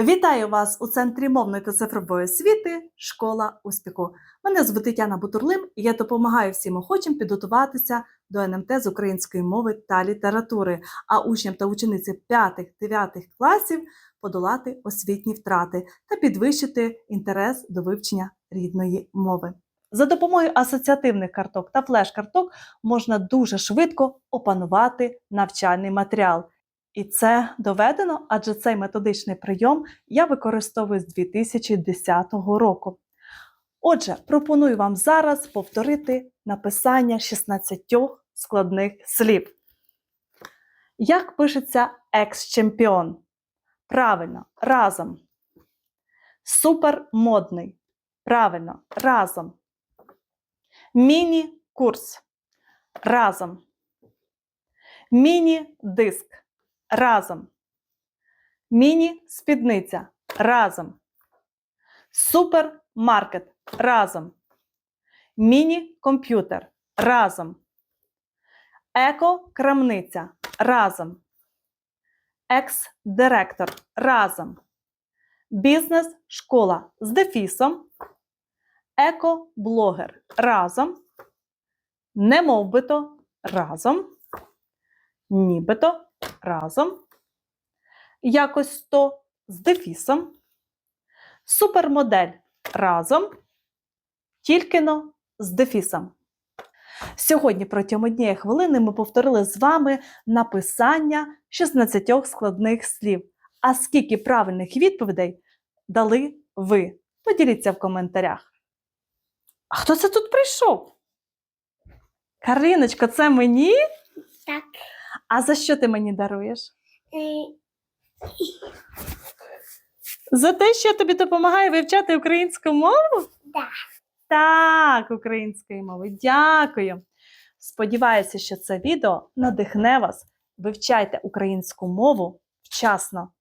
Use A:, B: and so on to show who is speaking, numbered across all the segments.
A: Вітаю вас у центрі мовної та цифрової освіти Школа успіху. Мене звуть Тетяна Бутурлим, і я допомагаю всім охочим підготуватися до НМТ з української мови та літератури, а учням та ученицям 5-9 класів подолати освітні втрати та підвищити інтерес до вивчення рідної мови. За допомогою асоціативних карток та флеш-карток можна дуже швидко опанувати навчальний матеріал. І це доведено, адже цей методичний прийом я використовую з 2010 року. Отже, пропоную вам зараз повторити написання 16 складних слів. Як пишеться екс-чемпіон? Правильно, разом. Супермодний. Правильно, разом. Міні-курс. Разом. Міні-диск. Разом. Міні-спідниця. Разом. Супермаркет. Разом. Міні-комп'ютер. Разом. Еко-крамниця. Разом. Екс-директор. Разом. Бізнес-школа з дефісом. Еко-блогер. Разом. Немовбито. Разом. Нібито разом, якось то з дефісом, супермодель разом, тільки-но з дефісом. Сьогодні протягом однієї хвилини ми повторили з вами написання 16 складних слів. А скільки правильних відповідей дали ви? Поділіться в коментарях. А хто це тут прийшов? Кариночка, це мені? А за що ти мені даруєш?
B: Е,
A: За те, що я тобі допомагаю вивчати українську мову?
B: Да.
A: Так, українською мовою. Дякую. Сподіваюся, що це відео надихне вас. Вивчайте українську мову вчасно.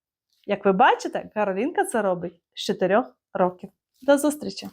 A: Як ви бачите, Каролінка це робить з 4 років. До зустрічі!